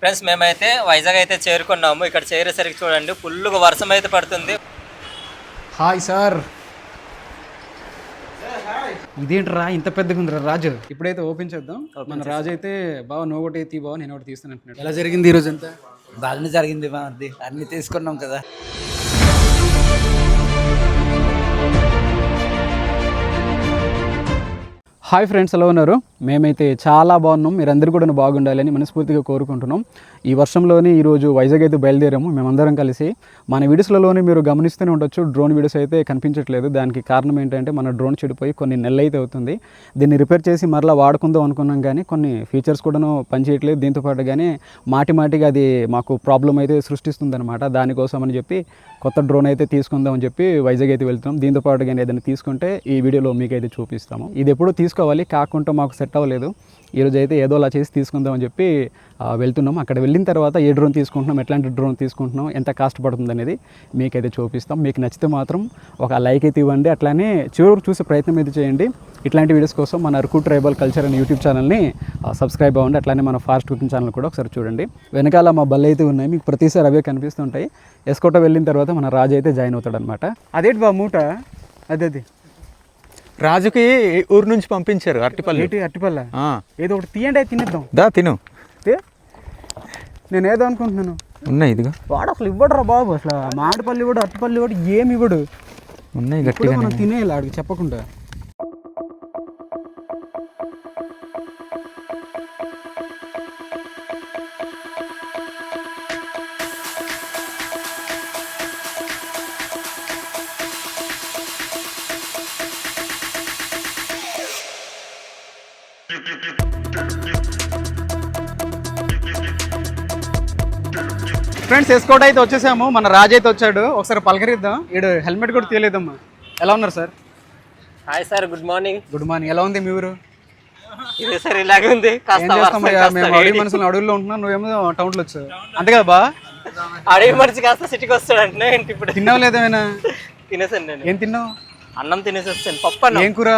Friends మేమైతే వైజాగ్ అయితే చేరుకున్నాము. ఇక్కడ చేరేసరికి చూడండి ఫుల్గా వర్షం అయితే పడుతుంది. Hi sir. ఇదేంట్రా ఇంత పెద్దగా ఉందిరా రాజు? ఇప్పుడైతే ఓపెన్ చేద్దాం. మన రాజు అయితే బావ నువ్వు ఒకటి తీ బావ నేను ఒకటి తీస్తాను అంటున్నాడు. ఎలా జరిగింది ఈ రోజు అంతా బాగానే జరిగింది మాది అన్ని తీసుకున్నాం కదా. హాయ్ ఫ్రెండ్స్ ఎలా ఉన్నారు? మేమైతే చాలా బాగున్నాం. మీరందరూ కూడా బాగుండాలని మనస్ఫూర్తిగా కోరుకుంటున్నాం. ఈ వర్షంలోనే ఈరోజు వైజాగ్ అయితే బయలుదేరాము. మేమందరం కలిసి మన వీడియోస్లలోనే మీరు గమనిస్తూనే ఉండొచ్చు. డ్రోన్ వీడియోస్ అయితే కనిపించట్లేదు. దానికి కారణం ఏంటంటే మన డ్రోన్ చెడిపోయి కొన్ని నెలలు అయితే అవుతుంది. దీన్ని రిపేర్ చేసి మరలా వాడుకుందాం అనుకున్నాం కానీ కొన్ని ఫీచర్స్ కూడాను పనిచేయట్లేదు. దీంతో పాటు కానీ మాటి మాటిగా అది మాకు ప్రాబ్లం అయితే సృష్టిస్తుంది అనమాట దానికోసం అని చెప్పి కొత్త డ్రోన్ అయితే తీసుకుందాం అని చెప్పి వైజాగ్ అయితే వెళ్తున్నాం. దీంతో పాటు కానీ ఏదైనా తీసుకుంటే ఈ వీడియోలో మీకు అయితే చూపిస్తాము. ఇది ఎప్పుడు తీసుకోవాలి. కాకుండా మాకు సెట్ సెట్ అవ్వలేదు. ఈరోజు అయితే ఏదో అలా చేసి తీసుకుందాం అని చెప్పి వెళ్తున్నాం. అక్కడ వెళ్ళిన తర్వాత ఏ డ్రోన్ తీసుకుంటున్నాం ఎట్లాంటి డ్రోన్ తీసుకుంటున్నాం ఎంత కాస్ట్ పడుతుంది అనేది మీకైతే చూపిస్తాం. మీకు నచ్చితే మాత్రం ఒక లైక్ అయితే ఇవ్వండి. అట్లానే చివరికి చూసే ప్రయత్నం అయితే చేయండి. ఇట్లాంటి వీడియోస్ కోసం మన అరకు ట్రైబల్ కల్చర్ అనే యూట్యూబ్ ఛానల్ని సబ్స్క్రైబ్ అవ్వండి. అట్లానే మన ఫాస్ట్ కుకింగ్ ఛానల్ కూడా ఒకసారి చూడండి. వెనకాల మా బల్ అయితే ఉన్నాయి. మీకు ప్రతిసారి అవే కనిపిస్తుంటాయి. ఎస్కోట వెళ్ళిన తర్వాత మన రాజు అయితే జాయిన్ అవుతాడనమాట అదేంటి బా మూట? అదే అది రాజుకి ఊరు నుంచి పంపించారు అరటిపల్లి ఏంటి అట్టిపల్ల ఆ, ఏదో ఒకటి తీయండి తినేద్దాం. దా తిను? నేను ఏదో అనుకుంటున్నాను. ఉన్నాయి ఇదిగా. వాడు అసలు ఇవ్వడురా బాబు అసలు మామిడిపల్లి ఇవ్వడు అట్టిపల్లి ఇవ్వడు ఏమి ఇవ్వడు. ఉన్నాయి గట్టిగా మనం తినేయాలి ఆడికి చెప్పకుండా. ఫ్రెండ్స్ ఎస్కోట్ అయితే వచ్చేసాము. మన రాజు అయితే వచ్చాడు. ఒకసారి పలకరిద్దాం. ఈడు హెల్మెట్ కూడా తీయలేదమ్మా. ఎలా ఉన్నారు sir? Hi sir good morning good morning ఎలా ఉంది మీ ఊరు? ఇది సార్ ఇలాగే ఉంది. ఏం కాస్త వర్షం, చేస్తామయ్యా కాస్త మేము అడవి వేడి. మనుషులు అడవుల్లో ఉంటున్నాం. నువ్వేమో టౌన్లో వచ్చావు. అంతే కదా బా? అడవి మనిషి కాస్త సిటీకి వస్తాడు అంటే ఏంటి ఇప్పుడు? తిన్నావు లేదేమైనా తినేసాను నేను. ఏం తిన్నావు? అన్నం తినేసి వస్తాను పప్పు అన్నం. ఏం కూర?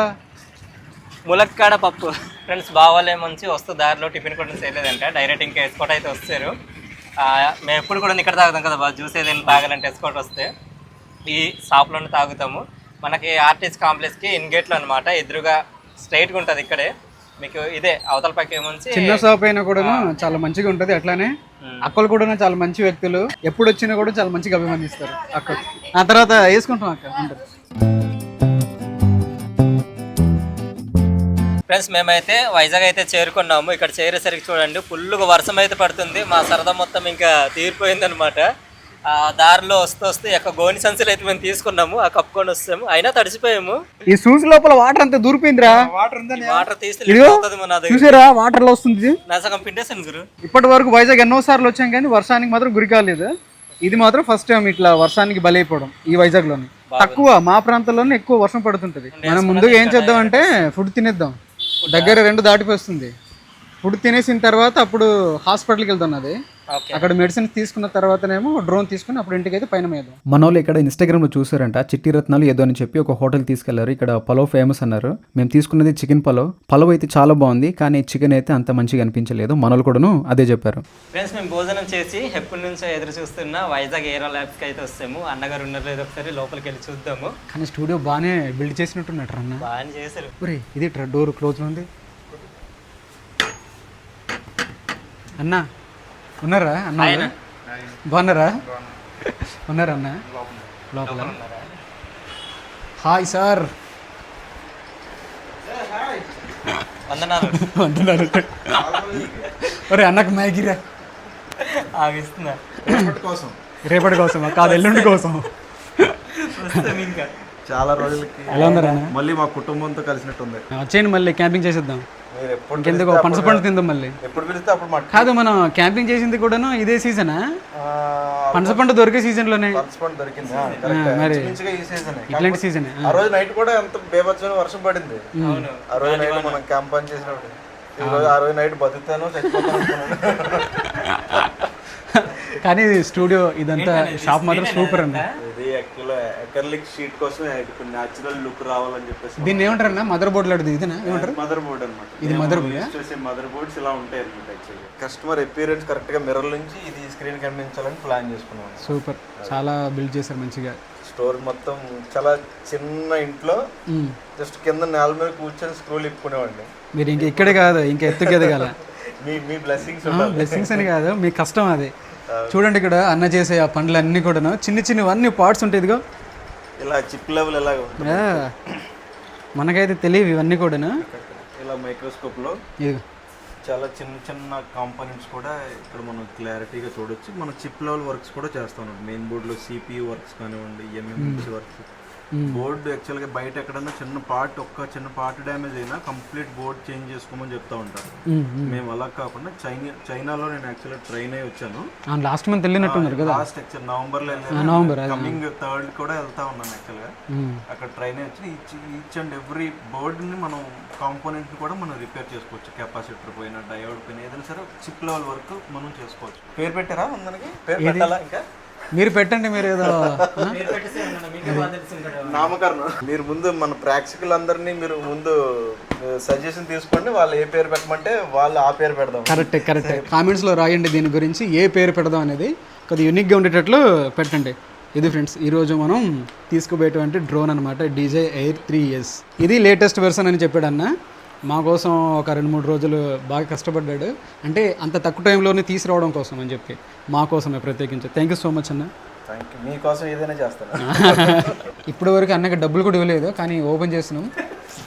ములక్కాడ పప్పు. ఫ్రెండ్స్ బావాలే మంచి వస్తూ దారిలో టిఫిన్ కూడా చేయలేదంట. డైరెక్ట్ ఇంకా ఎస్కోట్ అయితే వస్తారు. మేము ఎప్పుడు కూడా ఇక్కడ తాగుతాం కదా బాగా జ్యూస్ ఏదైనా తాగాలంటే ఎస్కోట్ వస్తే ఈ షాప్లోనే తాగుతాము. మనకి ఆర్టీసీ కాంప్లెక్స్కి ఇన్ గేట్లో అనమాట ఎదురుగా స్ట్రైట్గా ఉంటుంది ఇక్కడే. మీకు ఇదే అవతల పక్క ఏముంచి చిన్న షాప్ అయినా కూడా చాలా మంచిగా ఉంటుంది అట్లానే. అక్కలు కూడా చాలా మంచి వ్యక్తులు. ఎప్పుడు వచ్చినా కూడా చాలా మంచిగా అభిమానిస్తారు అక్క ఆ తర్వాత వేసుకుంటాం అక్క ఉంటారు ఫ్రెండ్స్ మేమైతే వైజాగ్ అయితే చేరుకున్నాము. ఇక్కడ చేరేసరికి చూడండి ఫుల్గా వర్షం అయితే పడుతుంది. మా సరదా మొత్తం ఇంకా తీరిపోయిందనమాట ఆ దారిలో వస్తూ వస్తూ యొక్క గోని సంచులు అయితే మేము తీసుకున్నాము. ఆ కప్పుకొని వస్తాము. అయినా తడిసిపోయాము. ఈ షూస్ లోపల వాటర్ అంతా దూరిపోయిందిరా? వాటర్ దగ్గర. చూసారా వాటర్లో వస్తుంది నా సగం పిండేసాను గురు. ఇప్పటి వరకు వైజాగ్ ఎన్నో సార్లు వచ్చాం కానీ వర్షానికి మాత్రం గురి కాలేదు. ఇది మాత్రం ఫస్ట్ టైం ఇట్లా వర్షానికి బలైపోవడం ఈ వైజాగ్లోనే తక్కువ మా ప్రాంతంలోనే ఎక్కువ వర్షం పడుతుంటది. మనం ముందుగా ఏం చేద్దాం అంటే ఫుడ్ తినేద్దాం. దగ్గర రెండు దాటిపోస్తుంది. ఫుడ్ తినేసిన తర్వాత అప్పుడు హాస్పిటల్కి వెళ్తున్నది ఓకే. అక్కడ మెడిసిన్ తీసుకున్న తర్వాతనేమో డ్రోన్ తీసుకుని అప్పుడు ఇంటికి అయితే పైన మీద మన వాళ్ళు ఇక్కడ ఇన్స్టాగ్రామ్లో చూసారంట చిట్టి రత్నాలు ఏదో అని చెప్పి ఒక హోటల్ తీసుకెళ్ళారు. ఇక్కడ పలావ్ ఫేమస్ అన్నారు. మేము తీసుకున్నది చికెన్ పలావ్. పలావ్ అయితే చాలా బాగుంది కానీ చికెన్ అయితే అంత మంచిగా అనిపించలేదు. మన వాళ్ళు కూడాను అదే చెప్పారు. ఫ్రెండ్స్ మేము భోజనం చేసి ఎప్పటి నుంచో ఎదురు చూస్తున్న వైజాగ్ ఏరో ల్యాబ్స్కి అయితే వస్తాము. అన్నగారు ఉన్నారు లేదో ఒకసారి లోపలికి వెళ్ళి చూద్దాము. కానీ స్టూడియో బాగానే బిల్డ్ చేసినట్టున్నట్టు అన్న. బాగా చేశారు. ఇది డోర్ క్లోజ్ ఉంది. అన్నా ఉన్నారా? అన్న? బాగున్నారా? ఉన్నారా అన్న? లోపల. Hi sir. వందనాలు. ఒరే అన్నకు మ్యాగీరా ఆగిస్తున్నా. రేపటి కోసం. కాదు ఎల్లుండి కోసం. చాలా రోజులకి ఎలా ఉన్నారా అన్న? మళ్ళీ మా కుటుంబంతో కలిసినట్టుంది. వచ్చేయండి మళ్ళీ క్యాంపింగ్ చేసేద్దాం. మీరు ఎప్పుడు పనసపండు తిందాం మళ్ళీ. ఎప్పుడు పిలిస్తే అప్పుడు మాట కాదు మనం క్యాంపింగ్ చేసింది కూడాను ఇదే సీజనా? పనసపండు దొరికే సీజన్లోనే. పనసపండు దొరికింది. మరి ఈ సీజన్. ఇట్లాంటి సీజన్ ఆ. రోజు నైట్ కూడా ఎంత బేబత్సమైన వర్షం పడింది. ఆ రోజు నైట్ మనం క్యాంప్ పని చేసినప్పుడు. ఈ రోజు ఆ రోజు నైట్ బతుకుతాను చచ్చిపోతాను కానీ స్టూడియో ఇదంతా షాప్ మాత్రం సూపర్ అండి. ఇది షీట్ కోసం ఇప్పుడు న్యాచురల్ లుక్ రావాలని చెప్పేసి దీన్ని ఏమంటారన్నా? మదర్ బోర్డ్ లాంటిది ఇదేనా? ఏమంటారు? మదర్ బోర్డ్ అనమాట ఇది ఆ? యూస్ చేసే మదర్ బోర్డ్స్ ఇలా ఉంటాయి అనమాట యాక్చువల్లీ కస్టమర్ అపీరెన్స్ కరెక్ట్గా మిర్రర్ నుంచి ఇది స్క్రీన్ కనిపించాలని ప్లాన్ చేసుకున్నాం సూపర్ చాలా బిల్డ్ చేశారు మంచిగా. స్టోర్ మొత్తం చాలా చిన్న ఇంట్లో. జస్ట్ కింద నేల మీద కూర్చొని స్క్రోల్ ఇప్పుకునేవాడిని. మీరు ఇంక ఇక్కడే కాదు ఇంకా ఎత్తుకు ఎదగాల. మీ మీ బ్లెస్సింగ్స్ బ్లెస్సింగ్స్ అని కాదు మీ కష్టం అది. చూడండి ఇక్కడ అన్న చేసే ఆ పండ్లు అన్నీ కూడా చిన్న చిన్నవన్నీ పార్ట్స్ ఉంటాయి ఇదిగో. ఇలా చిప్ లెవెల్ ఆ, మనకైతే తెలియవు ఇవన్నీ కూడాను. ఇలా మైక్రోస్కోప్లో ఇదిగో. చాలా చిన్న చిన్న కాంపోనెంట్స్ కూడా ఇక్కడ మనం క్లారిటీగా చూడొచ్చు. మన చిప్ లెవెల్ వర్క్స్ కూడా చేస్తాం మెయిన్ బోర్డులో సిపియు వర్క్స్ కానివ్వండి ఎంఎంసి వర్క్స్. బోర్డు యాక్చువల్గా బయట ఎక్కడన్నా చిన్న పార్ట్ ఒక్క చిన్న పార్ట్ డ్యామేజ్ అయినా కంప్లీట్ బోర్డ్ చేంజ్ చేసుకోమని చెప్తా ఉంటారు. మ్మ్. మేము అలా కాకుండా చైనా చైనాలో నేను యాక్చువల్గా ట్రైన్ అయి వచ్చాను. లాస్ట్ మంత్ వెళ్ళినట్టున్నారు కదా? లాస్ట్ యాక్చువల్ నవంబర్లో నవంబర్ అది. కమింగ్ థర్డ్ కూడా వెళ్తా ఉన్నాను యాక్చువల్గా. అక్కడ ట్రైన్ వచ్చి ఈచ్ అండ్ ఎవ్రీ బోర్డ్ని మనం కాంపోనెంట్ కూడా మనం రిపేర్ చేసుకోవచ్చు. కెపాసిటర్ పోయినా డయోడ్ పోయినా ఏదైనా సరే చిప్ లెవెల్ వర్క్ మనం చేసుకోవచ్చు. పేరు పెట్టారా అందరికి? పేరు పెట్టాలా ఇంకా? మీరు పెట్టండి మీరు ఏదో? నామకరణం. మీరు ముందు మన ప్రేక్షకులందరినీ మీరు ముందు సజెషన్ తీసుకోండి. వాళ్ళు ఏ పేరు పెట్టమంటే వాళ్ళు ఆ పేరు పెడదాం. Correct correct. కామెంట్స్లో రాయండి దీని గురించి ఏ పేరు పెడదాం అనేది. కొద్దిగా యూనిక్గా ఉండేటట్లు పెట్టండి. ఇది ఫ్రెండ్స్ ఈరోజు మనం తీసుకుపోయేటువంటి డ్రోన్ అనమాట డీజే ఎయిర్ త్రీ ఇయర్స్ ఇది లేటెస్ట్ వెర్షన్ అని చెప్పాడు అన్న. మా కోసం ఒక రెండు మూడు రోజులు బాగా కష్టపడ్డాడు. అంటే అంత తక్కువ టైంలోనే తీసుకురావడం కోసం అని చెప్పి మా కోసమే ప్రత్యేకించి. థ్యాంక్ యూ సో మచ్ అన్న. థ్యాంక్ యూ మీకోసం ఏదైనా చేస్తాను. ఇప్పటి వరకు అన్నకి డబ్బులు కూడా ఇవ్వలేదు కానీ ఓపెన్ చేసినాం.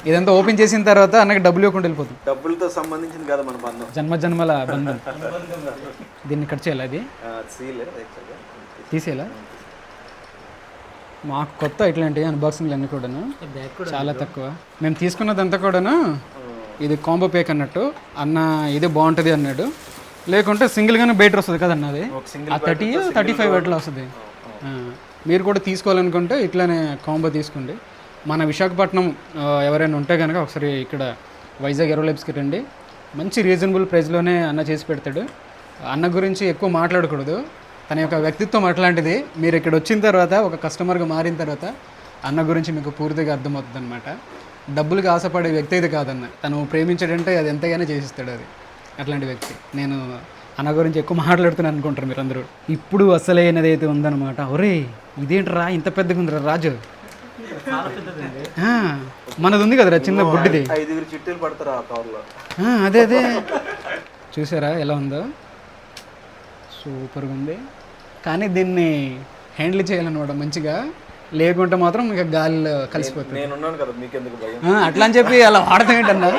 ఇదంతా ఓపెన్ చేసిన తర్వాత అన్నకి డబ్బులు ఇవ్వకుండా వెళ్ళిపోతాం. డబ్బులతో సంబంధించింది కదా మన బంధం. జన్మ జన్మల బంధం దీన్ని కట్ చేయాలి అది తీసేలా మాకు కొత్త ఇట్లాంటి అన్బాక్సింగ్లు అన్నీ కూడాను. చాలా తక్కువ. మేము తీసుకున్నదంతా కూడాను ఇది కాంబో పేక్ అన్నట్టు. అన్న ఇదే బాగుంటుంది అన్నాడు. లేకుంటే సింగిల్గానే బయట వస్తుంది కదన్న అది? థర్టీ థర్టీ ఫైవ్ అట్లా వస్తుంది. మీరు కూడా తీసుకోవాలనుకుంటే ఇట్లానే కాంబో తీసుకోండి. మన విశాఖపట్నం ఎవరైనా ఉంటే కనుక ఒకసారి ఇక్కడ వైజాగ్ ఎరోలైబ్స్కి రండి. మంచి రీజనబుల్ ప్రైస్లోనే అన్న చేసి పెడతాడు. అన్న గురించి ఎక్కువ మాట్లాడకూడదు. తన యొక్క వ్యక్తిత్వం అట్లాంటిది. మీరు ఇక్కడ వచ్చిన తర్వాత ఒక కస్టమర్గా మారిన తర్వాత అన్న గురించి మీకు పూర్తిగా అర్థమవుతుంది అనమాట డబ్బులకు ఆశపడే వ్యక్తి అయితే కాదన్న. తను ప్రేమించాడంటే అది ఎంతగానో చేసిస్తాడు అది. అట్లాంటి వ్యక్తి. నేను అన్న గురించి ఎక్కువ మాట్లాడుతున్నాను అనుకుంటారు మీరు అందరూ ఇప్పుడు అసలైనది అయితే ఉందన్నమాట. ఒరే ఇదేంట్రా? ఇంత పెద్దగా ఉందిరా రాజు. మనది ఉంది కదరా చిన్న బుడ్డిది ఐదుగురు చిట్టీలు పడతారు ఆ కవర్లో ఆ, అదే అదే. చూసారా ఎలా ఉందో? సూపర్గా ఉంది. కానీ దీన్ని హ్యాండిల్ చేయాలన్నమాట మంచిగా. లేకుంటే మాత్రం ఇక గాలిలో కలిసిపోతుంది. నేనున్నాను కదా మీకెందుకు భయం? ఆ, అట్లా అని చెప్పి అలా వాడతాం ఏంటన్నా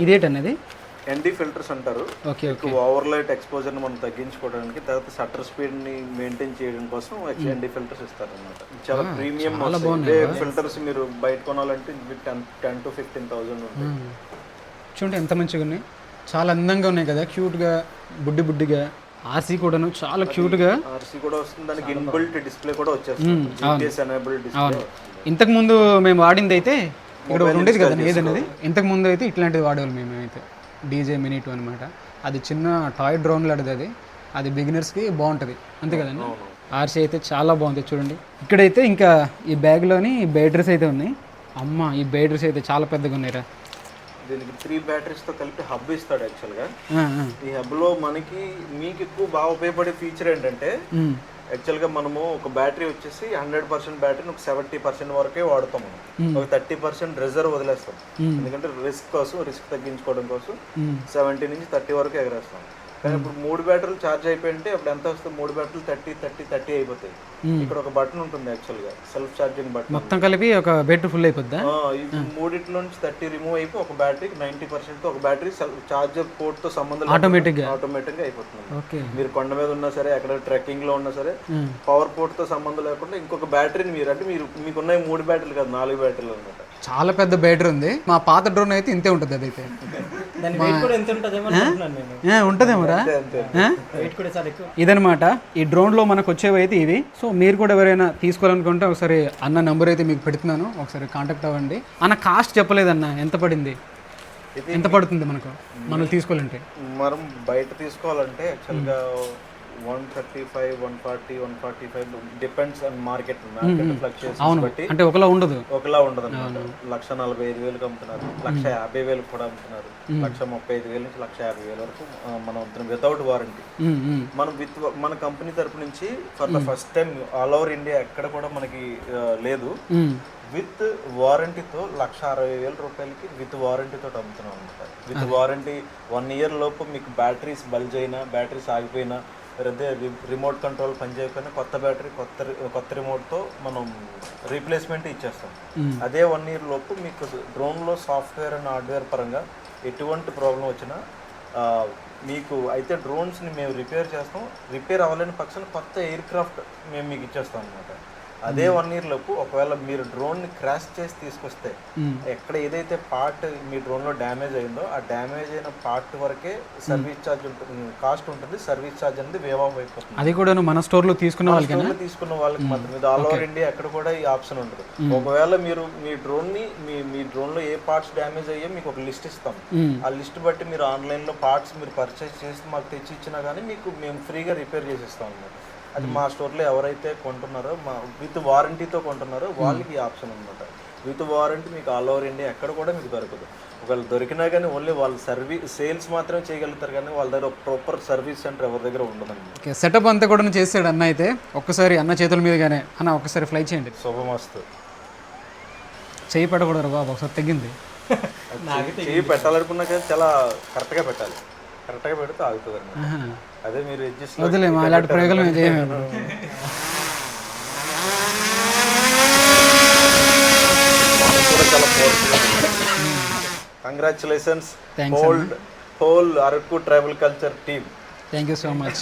ఇదేంటన్నది? ఎన్డీ ఫిల్టర్స్ అంటారు. ఓకే ఓవర్ లైట్ ఎక్స్పోజర్ని మనం తగ్గించుకోవడానికి తర్వాత షట్టర్ స్పీడ్ని మెయింటైన్ చేయడం కోసం ఎన్డీ ఫిల్టర్స్ ఇస్తారు అనమాట చాలా ప్రీమియం ఫిల్టర్స్ మీరు బయట కొనాలంటే ten ten to fifteen thousand ఉంటాయి. చూడండి ఎంత మంచిగా ఉన్నాయి చాలా అందంగా ఉన్నాయి కదా. క్యూట్గా బుడ్డి బుడ్డిగా. ఆర్సీ కూడాను చాలా క్యూట్గా ఆర్సీ కూడా వస్తుంది. దానికి ఇన్బిల్ట్ డిస్ప్లే కూడా వచ్చేస్తుంది. జీపీఎస్ ఎనేబుల్ డిస్ప్లే ఇంతకు ముందు మేము వాడింది అయితే ఇక్కడ ఉండేది కదా ఏదనేది? ఇంతకు ముందు అయితే ఇట్లాంటిది వాడేవాళ్ళు మేము అయితే డీజే మినీ టూ అనమాట అది చిన్న టాయ్ డ్రోన్ లాంటిది అది. అది బిగినర్స్కి బాగుంటుంది. అంతే కదండి? ఆర్సీ అయితే చాలా బాగుంది చూడండి. ఇక్కడైతే ఇంకా ఈ బ్యాగ్లోని బ్యాటరీస్ అయితే ఉన్నాయి. అమ్మ ఈ బ్యాటరీస్ అయితే చాలా పెద్దగా ఉన్నాయిరా. దీనికి త్రీ బ్యాటరీస్తో కలిపి హబ్ ఇస్తాడు యాక్చువల్గా. ఈ హబ్లో మనకి మీకు ఎక్కువ బాగా ఉపయోగపడే ఫీచర్ ఏంటంటే. యాక్చువల్గా మనము ఒక బ్యాటరీ వచ్చేసి హండ్రెడ్ పర్సెంట్ బ్యాటరీని ఒక సెవెంటీ పర్సెంట్ వరకే వాడతాం మనం. ఒక థర్టీ పర్సెంట్ రిజర్వ్ వదిలేస్తాం. ఎందుకంటే రిస్క్ కోసం రిస్క్ తగ్గించుకోవడం కోసం సెవెంటీ నుంచి థర్టీ వరకు ఎగరేస్తాం. కానీ ఇప్పుడు మూడు బ్యాటరీలు ఛార్జ్ అయిపోయింటే అప్పుడు ఎంత వస్తుంది? మూడు బ్యాటరీలు థర్టీ థర్టీ థర్టీ అయిపోతాయి. ఇక్కడ ఒక బటన్ ఉంటుంది యాక్చువల్గా సెల్ఫ్ ఛార్జింగ్ బటన్ మొత్తం కలిపి ఒక బ్యాటరీ ఫుల్ అయిపోద్దా? మూడిట్లో నుంచి థర్టీ రిమూవ్ అయిపోయి ఒక బ్యాటరీకి నైన్టీ పర్సెంట్ ఒక బ్యాటరీ చార్జర్ పోర్ట్తో సంబంధం ఆటోమేటిక్గా ఆటోమేటిక్గా? అయిపోతుంది. ఓకే మీరు కొండ మీద ఉన్నా సరే ఎక్కడ ట్రెక్కింగ్లో ఉన్నా సరే పవర్ పోర్ట్తో సంబంధం లేకుండా ఇంకొక బ్యాటరీని మీరు అంటే మీరు మీకున్న మూడు బ్యాటరీలు కాదు నాలుగు బ్యాటరీలు అనమాట చాలా పెద్ద బ్యాటరీ ఉంది. మా పాత డ్రోన్ అయితే ఇంతే ఉంటుంది అదైతే. దాని వెయిట్ కూడా ఎంత ఉంటుందేమో అనుకుంటున్నాను నేను. ఏ, ఉంటుందేమోరా ఇదనమాట ఈ డ్రోన్లో మనకు వచ్చేవి అయితే ఇవి. సో మీరు కూడా ఎవరైనా తీసుకోవాలనుకుంటే ఒకసారి అన్న నెంబర్ అయితే మీకు పెడుతున్నాను. ఒకసారి కాంటాక్ట్ అవ్వండి. అన్న కాస్ట్ చెప్పలేదన్న. ఎంత పడింది? ఎంత పడుతుంది మనకు? మనం తీసుకోవాలంటే. మనం బయట తీసుకోవాలంటే యాక్చువల్గా one thirty five one forty one forty five depends on market. Market fluctuation బట్టి అంటే ఒకలా ఉండదు. ఒకలా ఉండదు లక్ష నలభై ఐదు వేలకు అమ్ముతున్నారు. లక్ష యాభై వేలకు కూడా అమ్ముతున్నారు. లక్ష ముప్పై ఐదు వేల నుంచి లక్ష యాభై వేల వరకు మనం అమ్ముతున్నాం వితౌట్ వారంటీ. మనం విత్ మన కంపెనీ తరపు నుంచి for the first time all over India ఎక్కడ కూడా మనకి లేదు. విత్ వారంటీతో లక్ష అరవై వేల రూపాయలకి విత్ వారంటీతో అమ్ముతున్నాం అనమాట విత్ వారంటీ వన్ ఇయర్ లోపు మీకు బ్యాటరీస్ బల్జ్ అయినా బ్యాటరీస్ ఆగిపోయినా అదే రిమోట్ కంట్రోల్ పనిచేయకపోయినా కొత్త బ్యాటరీ కొత్త కొత్త రిమోట్తో మనం రీప్లేస్మెంట్ ఇచ్చేస్తాం. అదే వన్ ఇయర్ లోపు మీకు డ్రోన్లో సాఫ్ట్వేర్ అండ్ హార్డ్వేర్ పరంగా ఎటువంటి ప్రాబ్లం వచ్చినా మీకు అయితే డ్రోన్స్ని మేము రిపేర్ చేస్తాం. రిపేర్ అవ్వలేని పక్షాన కొత్త ఎయిర్ క్రాఫ్ట్ మేము మీకు ఇచ్చేస్తాం అనమాట అదే వన్ ఇయర్ లోపు ఒకవేళ మీరు డ్రోన్ని క్రాష్ చేసి తీసుకొస్తే ఎక్కడ ఏదైతే పార్ట్ మీ డ్రోన్లో డ్యామేజ్ అయిందో ఆ డ్యామేజ్ అయిన పార్ట్ వరకే సర్వీస్ ఛార్జ్ ఉంటుంది కాస్ట్ ఉంటుంది సర్వీస్ ఛార్జ్ అనేది వేవ్ ఆఫ్ అయిపోతుంది. అది కూడా మన స్టోర్లో తీసుకున్న వాళ్ళకి తీసుకున్న వాళ్ళకి మాత్రం ఇది ఆల్ ఓవర్ ఇండియా ఎక్కడ కూడా ఈ ఆప్షన్ ఉంటుంది ఒకవేళ మీరు మీ డ్రోన్ని మీ మీ డ్రోన్లో ఏ పార్ట్స్ డ్యామేజ్ అయ్యో మీకు ఒక లిస్ట్ ఇస్తాం. ఆ లిస్ట్ బట్టి మీరు ఆన్లైన్లో పార్ట్స్ మీరు పర్చేస్ చేసి మాకు తెచ్చి ఇచ్చినా కానీ మీకు మేము ఫ్రీగా రిపేర్ చేసి ఇస్తాం అన్నమాట. అది మా స్టోర్లో ఎవరైతే కొంటున్నారో మా విత్ వారంటీతో కొంటున్నారో వాళ్ళకి ఈ ఆప్షన్ అనమాట విత్ వారంటీ మీకు ఆల్ ఓవర్ ఇండియా ఎక్కడ కూడా మీకు దొరకదు. ఒకవేళ దొరికినా కానీ ఓన్లీ వాళ్ళు సర్వీస్ సేల్స్ మాత్రమే చేయగలుగుతారు కానీ వాళ్ళ దగ్గర ప్రాపర్ సర్వీస్ సెంటర్ ఎవరి దగ్గర ఉండదండి. ఓకే సెటప్ అంతా కూడా చేసాడు అన్న అయితే ఒక్కసారి అన్న చేతుల మీదగానే అన్న ఒక్కసారి ఫ్లై చేయండి. శుభమస్తు. చేయి పెట్టకూడదు బాబు ఒకసారి తగ్గింది చెయ్యి పెట్టాలనుకున్నా కానీ చాలా కరెక్ట్గా పెట్టాలి. కరెక్ట్గా పెడితే ఆగుతుంది. అదే మీరు అడ్జస్ట్ వదిలే మా ఇలాంటి ప్రయోగాలు మేము చేయము కూడా చాలా congratulations whole whole Araku tribal culture team thank you so much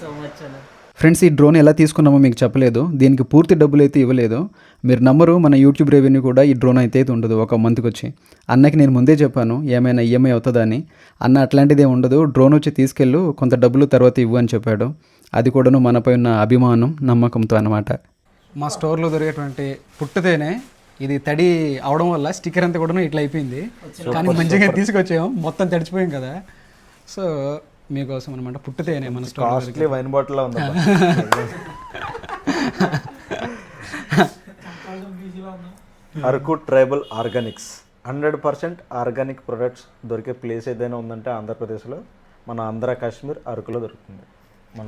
so much అన్న. ఫ్రెండ్స్ ఈ డ్రోన్ ఎలా తీసుకున్నామో మీకు చెప్పలేదు. దీనికి పూర్తి డబ్బులు అయితే ఇవ్వలేదు. మీరు నమ్మరు మన యూట్యూబ్ రెవెన్యూ కూడా ఈ డ్రోన్ అయితే ఉండదు ఒక మంత్కి వచ్చి అన్నకి నేను ముందే చెప్పాను ఏమైనా ఈఎంఐ అవుతుందా అని. అన్న అట్లాంటిదే ఉండదు డ్రోన్ వచ్చి తీసుకెళ్ళు కొంత డబ్బులు తర్వాత ఇవ్వు అని చెప్పాడు. అది కూడాను మనపై ఉన్న అభిమానం నమ్మకంతో అనమాట మా స్టోర్లో దొరికేటువంటి పుట్టుతేనే ఇది తడి అవడం వల్ల స్టిక్కర్ అంతా కూడా ఇట్లా అయిపోయింది. కానీ మంచిగా తీసుకొచ్చాము మొత్తం తడిచిపోయాం కదా. సో మీకోసం అనమాట పుట్టుతేనే మన స్టోర్ కాస్ట్లీ వైన్ బాటిల్ ఉంది Araku tribal organics. Hundred percent organic products దొరికే ప్లేస్ ఏదైనా ఉందంటే ఆంధ్రప్రదేశ్లో మన ఆంధ్ర కాశ్మీర్ అరకులో దొరుకుతుంది.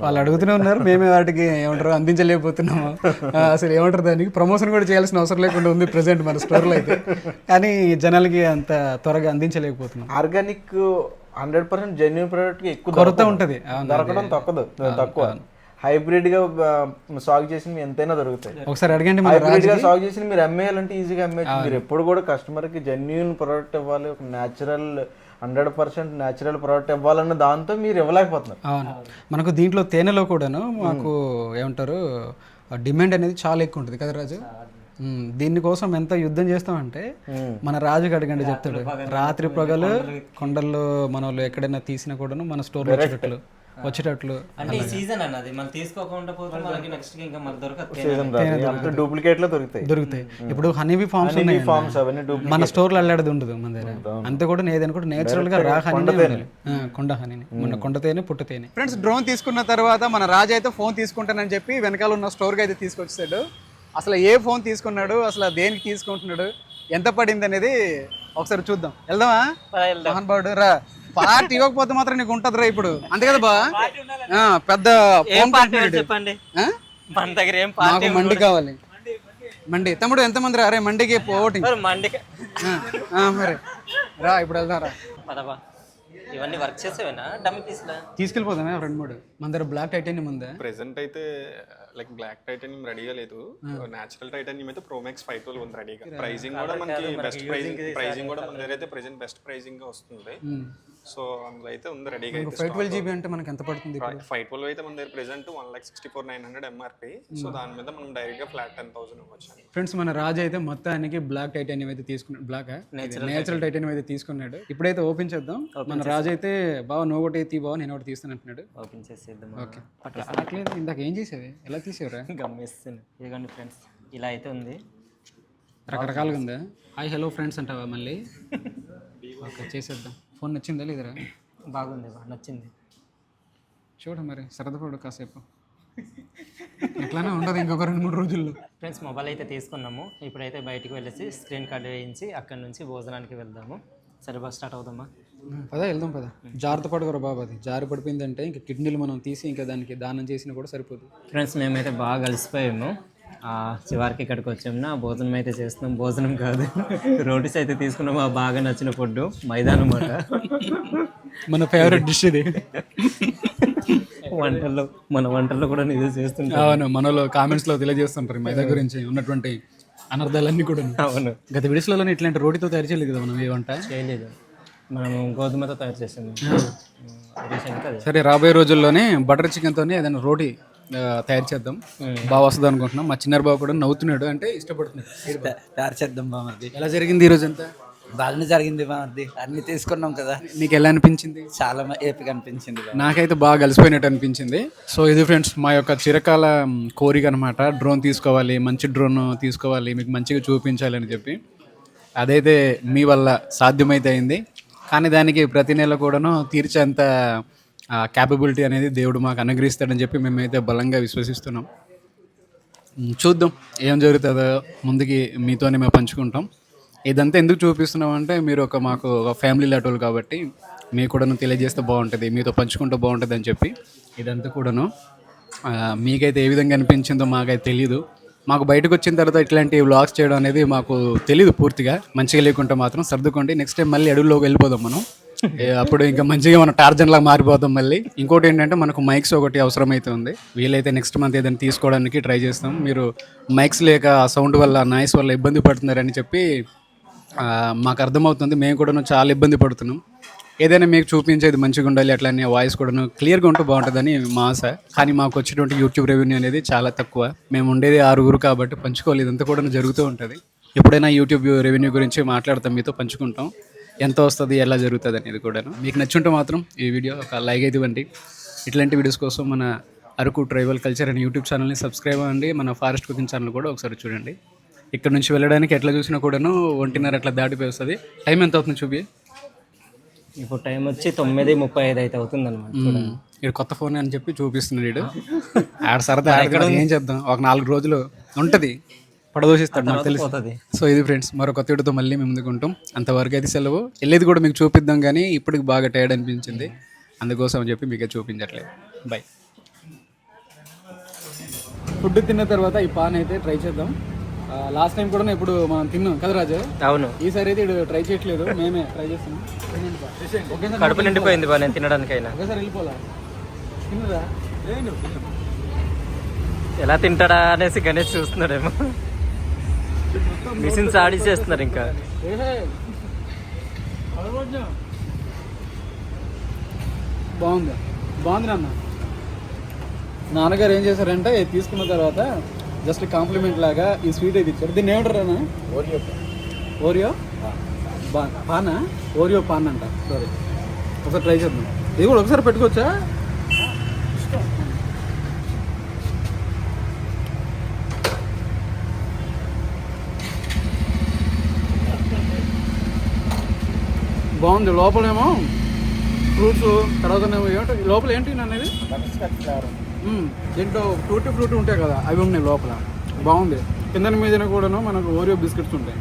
వాళ్ళు అడుగుతూనే ఉన్నారు మేమే వాటికి ఏమంటారు అందించలేకపోతున్నాము. అసలు ఏమంటారు దానికి? ప్రమోషన్ కూడా చేయాల్సిన అవసరం లేకుండా ఉంది ప్రెసెంట్ మన స్టోర్లో అయితే. కానీ జనాలకి అంత త్వరగా అందించలేకపోతున్నాం. Organic hundred percent genuine product ఎక్కువ కొరత దొరకదు. ఉంటుంది. దొరకడం తక్కువ. తక్కువ హైబ్రిడ్గా సాగు చేసి ఎంతైనా దొరుకుతాయి. ఒకసారి అడగండి హైబ్రిడ్గా సాగు చేసి మీరు అమ్మేయాలంటే ఈజీగా అమ్మేయచ్చు. మీరు ఎప్పుడు కూడా కస్టమర్కి జెన్యున్ ప్రోడక్ట్ ఇవ్వాలి ఒక natural hundred percent natural product ఇవ్వాలన్న దాంతో మీరు ఇవ్వలేకపోతున్నారు. అవును. మనకు దీంట్లో తేనెలో కూడాను మాకు ఏమంటారు డిమాండ్ అనేది చాలా ఎక్కువ ఉంటుంది కదా రాజు? దీనికోసం ఎంత యుద్ధం చేస్తామంటే మన రాజుకి అడగండి చెప్తాడు. రాత్రి పగలు కొండల్లో మన వాళ్ళు ఎక్కడైనా తీసినా కూడాను మన స్టోర్లో వచ్చేటట్లు వచ్చేటట్లు అంటే ఈ సీజన్ అన్నది మనం తీసుకోకుండా పోతే మనకి నెక్స్ట్ ఇంకా మనకు దొరకదు. డూప్లికేట్లో దొరుకుతాయి. దొరుకుతాయి. ఇప్పుడు హనీబీ ఫార్మ్స్ ఉన్నాయి ఫార్మ్స్ అవన్నీ డూప్లికేట్ మన స్టోర్లో అల్లాడది ఉండదు మన దగ్గర. అంతే కూడా ఏదైనా కూడా నేచురల్గా రా హనీ కొండ హనీ మన కొండతేనే పుట్టతేనే ఫ్రెండ్స్ డ్రోన్ తీసుకున్న తర్వాత మన రాజు అయితే ఫోన్ తీసుకుంటానని చెప్పి వెనకాల ఉన్న స్టోర్కి అయితే తీసుకొచ్చాడు అసలు ఏ ఫోన్ తీసుకున్నాడు అసలు దేనికి తీసుకుంటున్నాడు ఎంత పడింది అనేది ఒకసారి చూద్దాం. వెళ్దామా? మోహన్ బాబు రా. పార్టీ ఇవ్వకపోతే మాత్రం నీకు ఉంటదిరా ఇప్పుడు. అంతే కదా బా? ఆ, పెద్ద ఫోన్ చెప్పండి? ఆ? మన దగ్గర ఏం పార్టీ నాకు మండి కావాలి. మండి. తమ్ముడు ఎంతమంది రా? అరే మండికి పోటీ మరి మండికి. మరి. రా ఇప్పుడు వెళ్దాం రా. ఇవన్నీ వర్క్ చేసేవేనా? డమ్మి తీసుకెళ్ళిపోదామే రెండు మూడు. మన దగ్గర బ్లాక్ టైటానియం ఉందా? ప్రెసెంట్ అయితే లైక్ బ్లాక్ టైటానియం రెడీగా లేదు. నేచురల్ టైటానియం అయితే ప్రోమాక్స్ ఫైవ్ ట్వెల్వ్ ఉంది రెడీగా ప్రైజింగ్ కూడా మనకి బెస్ట్ ప్రైజింగ్ ప్రైజింగ్ కూడా మన దగ్గర అయితే ప్రెసెంట్ బెస్ట్ ప్రైజింగ్గా వస్తుంది. సో అందులో అయితే ఉంది రెడీగా అయితే ఫైవ్ ట్వెల్వ్ జీబీ అంటే మనకి ఎంత పడుతుంది ఇప్పుడు? ఫైవ్ ట్వెల్వ్ అయితే మన దగ్గర present one lakh sixty four nine hundred MRP so దాని మీద మనం డైరెక్ట్గా ఫ్లాట్ టెన్ థౌసండ్ ఇవ్వచ్చు. ఫ్రెండ్స్ మన రాజు అయితే మొత్తానికి బ్లాక్ టైటానియం అయితే తీసుకున్నాడు. బ్లాక్ నేచురల్ టైటానియం అయితే తీసుకున్నాడు. ఇప్పుడైతే ఓపెన్ చేద్దాం. మన రాజు అయితే బావ నువ్వు ఒకటి తీ బావ నేను ఒకటి తీస్తాను అంటున్నాడు. ఓపెన్ చేసేద్దాం ఓకే. అట్లేదు ఇందాక ఏం చేసేది ఎలా తీసేవరా? గమ్మేస్తుంది ఇదిగోండి ఫ్రెండ్స్ ఇలా అయితే ఉంది. రకరకాలుగా ఉందా? హాయ్ హలో ఫ్రెండ్స్ అంటావా మళ్ళీ? ఓకే చేసేద్దాం. ఫోన్ నచ్చిందా లేదరా? బాగుంది బా నచ్చింది. చూడు మరి సరదాపడు కాసేపు. ఎట్లానే ఉండదు ఇంకొక రెండు మూడు రోజుల్లో. ఫ్రెండ్స్ మొబైల్ అయితే తీసుకున్నాము. ఇప్పుడైతే బయటికి వెళ్ళేసి స్క్రీన్ కార్డు వేయించి అక్కడ నుంచి భోజనానికి వెళ్దాము. సరే బస్ స్టార్ట్ అవుదామా? పదా వెళ్దాం పదా. జాగ్రత్త పడుకోరు బాబు అది. జారి పడిపోయిందంటే ఇంకా కిడ్నీలు మనం తీసి ఇంకా దానికి దానం చేసినా కూడా సరిపోదు. ఫ్రెండ్స్ మేమైతే బాగా కలిసిపోయాము ఆ, చివరికి ఇక్కడికి వచ్చాము నా భోజనం అయితే చేస్తున్నాం. భోజనం కాదు. రోటీస్ అయితే తీసుకున్నాం. మాకు బాగా నచ్చిన ఫుడ్ మైదానం మాట మన ఫేవరెట్ డిష్ ఇది. వంటల్లో మన వంటల్లో కూడా నిధులు చేస్తుంటాం అవును మనలో కామెంట్స్లో తెలియజేస్తుంటారు మైదా గురించి ఉన్నటువంటి అనర్థాలన్నీ కూడా అవును. గత విడిస్లలో ఇట్లాంటి రోటితో తయారు చేయలేదు కదా మనం ఏ వంట? చేయలేదు. మనం గోధుమతో తయారు అదే. సరే రాబోయే రోజుల్లోనే బటర్ చికెన్తోనే ఏదైనా రోటీ తయారు చేద్దాం. బాగా వస్తుంది అనుకుంటున్నాం మా చిన్నారు బాబు కూడా నవ్వుతున్నాడు. అంటే ఇష్టపడుతున్నాడు. తయారు చేద్దాం బామర్ది ఎలా జరిగింది ఈ రోజు అంతా బాగానే జరిగింది బామర్ది అన్ని తీసుకున్నాం కదా. నీకు ఎలా అనిపించింది? చాలా ఏపిక అనిపించింది. నాకైతే బాగా కలిసిపోయినట్టు అనిపించింది. సో ఇది ఫ్రెండ్స్ మా యొక్క చిరకాల కోరిక అనమాట డ్రోన్ తీసుకోవాలి మంచి డ్రోన్ తీసుకోవాలి మీకు మంచిగా చూపించాలి అని చెప్పి. అదైతే మీ వల్ల సాధ్యమైతే అయింది. కానీ దానికి ప్రతి నెల కూడాను తీర్చేంత క్యాపబిలిటీ అనేది దేవుడు మాకు అనుగ్రహిస్తాడని చెప్పి మేమైతే బలంగా విశ్వసిస్తున్నాం. చూద్దాం ఏం జరుగుతుందో ముందుకి మీతోనే మేము పంచుకుంటాం. ఇదంతా ఎందుకు చూపిస్తున్నాం అంటే మీరు ఒక మాకు ఒక ఫ్యామిలీ లాంటి కాబట్టి మీకు కూడాను తెలియజేస్తే బాగుంటుంది మీతో పంచుకుంటే బాగుంటుంది అని చెప్పి ఇదంతా కూడాను మీకైతే ఏ విధంగా అనిపించిందో మాకైతే తెలియదు మాకు బయటకు వచ్చిన తర్వాత ఇట్లాంటి వ్లాగ్స్ చేయడం అనేది మాకు తెలియదు పూర్తిగా. మంచిగా లేకుంటే మాత్రం సర్దుకోండి. నెక్స్ట్ టైం మళ్ళీ అడవుల్లోకి వెళ్ళిపోదాం మనం. అప్పుడు ఇంకా మంచిగా మనం టార్జన్ లాగా మారిపోతాం మళ్ళీ. ఇంకోటి ఏంటంటే మనకు మైక్స్ ఒకటి అవసరమైతే ఉంది. వీలైతే నెక్స్ట్ మంత్ ఏదైనా తీసుకోవడానికి ట్రై చేస్తాం. మీరు మైక్స్ లేక సౌండ్ వల్ల నాయిస్ వల్ల ఇబ్బంది పడుతున్నారని చెప్పి మాకు అర్థమవుతుంది. మేము కూడా చాలా ఇబ్బంది పడుతున్నాం. ఏదైనా మీకు చూపించేది మంచిగా ఉండాలి అట్లానే వాయిస్ కూడాను క్లియర్గా ఉంటే బాగుంటుందని మా ఆశ. కానీ మాకు వచ్చేటువంటి యూట్యూబ్ రెవెన్యూ అనేది చాలా తక్కువ. మేము ఉండేది ఆరుగురు కాబట్టి పంచుకోవాలి ఇదంతా కూడా జరుగుతూ ఉంటుంది. ఎప్పుడైనా యూట్యూబ్ రెవెన్యూ గురించి మాట్లాడతాం మీతో పంచుకుంటాం. ఎంత వస్తుంది ఎలా జరుగుతుంది అనేది కూడాను. మీకు నచ్చుంటే మాత్రం ఈ వీడియో ఒక లైక్ అయితే ఇవ్వండి. ఇట్లాంటి వీడియోస్ కోసం మన అరకు ట్రైబల్ కల్చర్ అనే యూట్యూబ్ ఛానల్ని సబ్స్క్రైబ్ అవ్వండి. మన ఫారెస్ట్ కుకింగ్ ఛానల్ కూడా ఒకసారి చూడండి. ఇక్కడ నుంచి వెళ్ళడానికి ఎట్లా చూసినా కూడాను ఒంటిన్నర అట్లా దాటిపోయి వస్తుంది. టైం ఎంత అవుతుంది చూపి ఇప్పుడు టైం వచ్చి తొమ్మిది ముప్పై ఐదు అయితే అవుతుంది అనమాట ఇక్కడ కొత్త ఫోన్ అని చెప్పి చూపిస్తున్నాడు వీడు ఆడ సరదా ఆడుతున్నాడు. ఏం చేద్దాం? ఒక నాలుగు రోజులు ఉంటుంది. పడదోసిస్తాడు నాకు తెలుసు. సో ఇది ఫ్రెండ్స్ మరో కొత్త మళ్ళీ మేము ముందుకు ఉంటాం. అంతవరకు అయితే సెలవు. వెళ్ళేది కూడా మీకు చూపిద్దాం కానీ ఇప్పటికి బాగా టైర్డ్ అనిపించింది. అందుకోసం అని చెప్పి మీకు చూపించట్లేదు. బాయ్ ఫుడ్ తిన్న తర్వాత ఈ పాన్ అయితే ట్రై చేద్దాం. లాస్ట్ టైం కూడా ఇప్పుడు మనం తిన్నాం కదా రాజు? అవును. ఈసారి అయితే ఇడు ట్రై చేయట్లేదు మేమే ట్రై చేస్తున్నాం. కడుపు నిండిపోయింది బా నేను తినడానికైనా. ఒకేసారి వెళ్ళిపోలా ఎలా తింటాడా అనేసి గణేష్ చూస్తున్నాడేమో. మిషన్స్ ఆడిచేస్తున్నారు ఇంకా. బాగుంది. బాగుంది నాన్న. నాన్నగారు ఏం చేశారంటే తీసుకున్న తర్వాత జస్ట్ కాంప్లిమెంట్ లాగా ఈ స్వీట్ అయితే ఇచ్చారు. దీన్ని ఏమంటారు అన్న ఓరియో? ఓరియో పానా? ఓరియో పాన్ అంట సారీ ఒకసారి ట్రై చేద్దాం. ఇది కూడా ఒకసారి పెట్టుకోవచ్చా? బాగుంది. లోపలేమో ఫ్రూట్స్ తర్వాత ఏంటో? లోపల ఏంటి అనేది. దీంట్లో ఫ్రూటీ ఫ్రూటీ ఉంటాయి కదా అవి ఉన్నాయి లోపల. బాగుంది. కింద మీద కూడాను మనకు ఓరియో బిస్కెట్స్ ఉంటాయి.